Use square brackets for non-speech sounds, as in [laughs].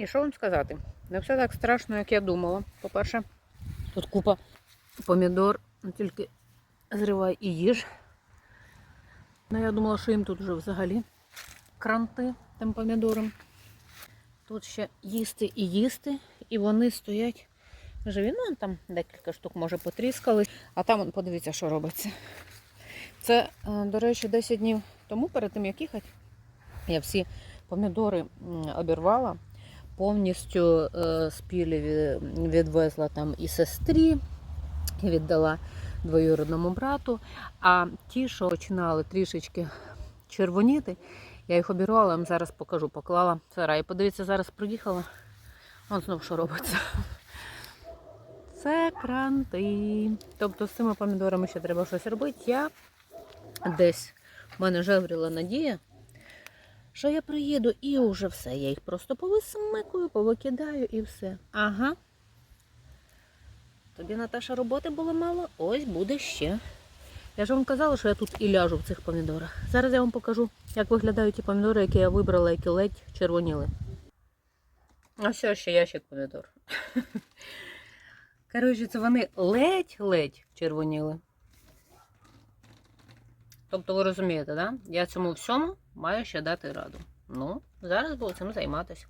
І що вам сказати? Не все так страшно, як я думала. По-перше, тут купа помідор, ну, тільки зривай і їж. Ну, я думала, що їм тут вже взагалі кранти тим помідором. Тут ще їсти і їсти, і вони стоять живі. Ну, там декілька штук, може, потріскали, а там, подивіться, що робиться. Це, е, до речі, 10 днів тому, перед тим, як їхати, я всі помідори обірвала, повністю е, спілі відвезла там і сестрі, і віддала двоюродному брату. А ті, що починали трішечки червоніти, я їх обірвала, вам зараз покажу, поклала в сарай. Подивіться, зараз приїхала. Он знов що робиться. Це кранти. Тобто з цими помідорами ще треба щось робити. Я десь в мене жевріла надія, що я приїду і вже все. Я їх просто повисмикую, повикидаю і все. Ага. Тобі, Наташа, роботи було мало, ось буде ще. Я ж вам казала, що я тут і ляжу в цих помідорах. Зараз я вам покажу, як виглядають ті помідори, які я вибрала, які ледь червоніли. А все, ще ящик помідор. [laughs] Коротше, це вони ледь-ледь червоніли. Тобто ви розумієте, да? Я цьому всьому маю ще дати раду. Ну, зараз буду цим займатися.